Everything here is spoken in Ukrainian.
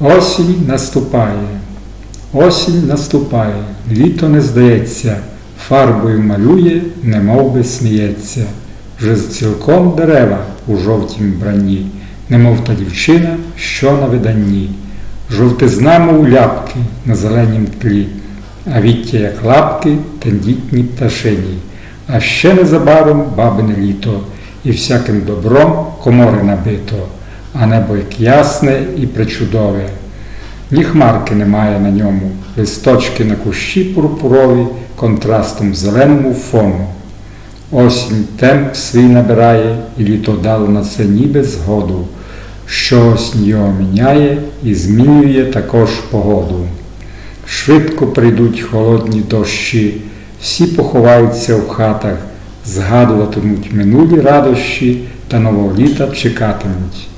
Осінь наступає, осінь наступає, літо не здається, фарбою малює, немов би сміється. Вже цілком дерева у жовтім бранні, немов та дівчина, що на виданні. Жовтизна, мов ляпки на зеленім тлі, а віття, як лапки, тендітні пташині. А ще незабаром бабине літо, і всяким добром комори набито, а небо як ясне і причудове. Ні хмарки немає на ньому, листочки на кущі пурпурові контрастом зеленому фону. Осінь темп свій набирає, і літо дало на це ніби згоду, що осінь його міняє і змінює також погоду. Швидко прийдуть холодні дощі, всі поховаються в хатах, згадуватимуть минулі радощі та нового літа чекатимуть.